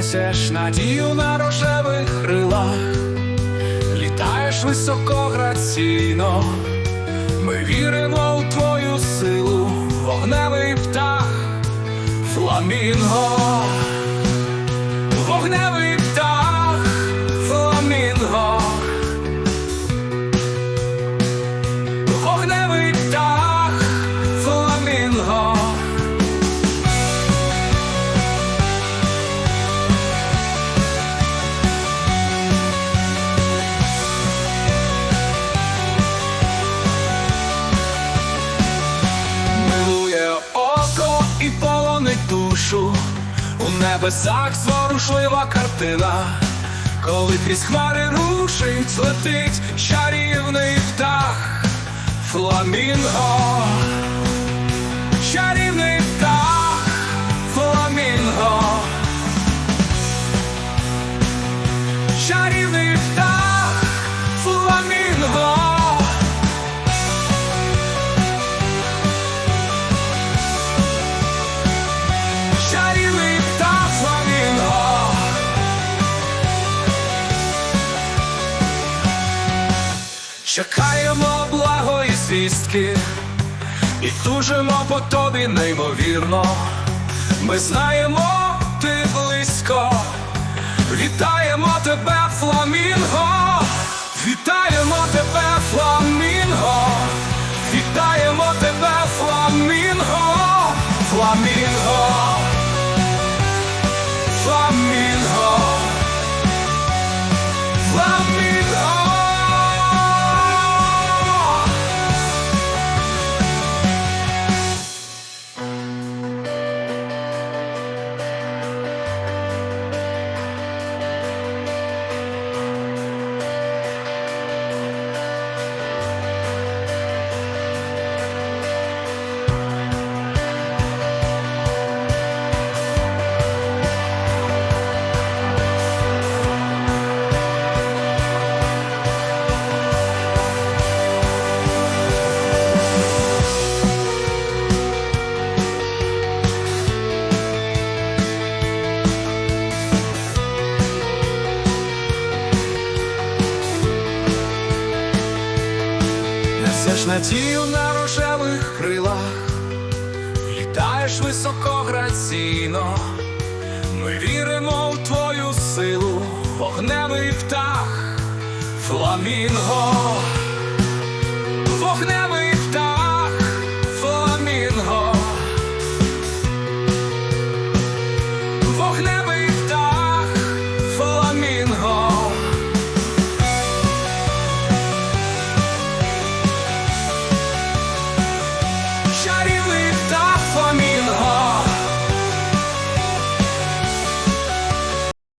несеш надію на рожевих крилах, літаєш високо граційно, ми віримо у твою силу, вогневий птах, фламінго, вогневий небесах зворушлива картина, коли крізь хмари рушить, летить чарівний птах, фламінго, Чекаємо благої звістки І тужимо по тобі неймовірно. Ми знаємо, ти близько. Вітаємо тебе, фламінго. Вітаємо тебе, фламінго Несеш надію на рожевих крилах, літаєш високо граційно, ми віримо в твою силу, вогневий птах, фламінго, вогневий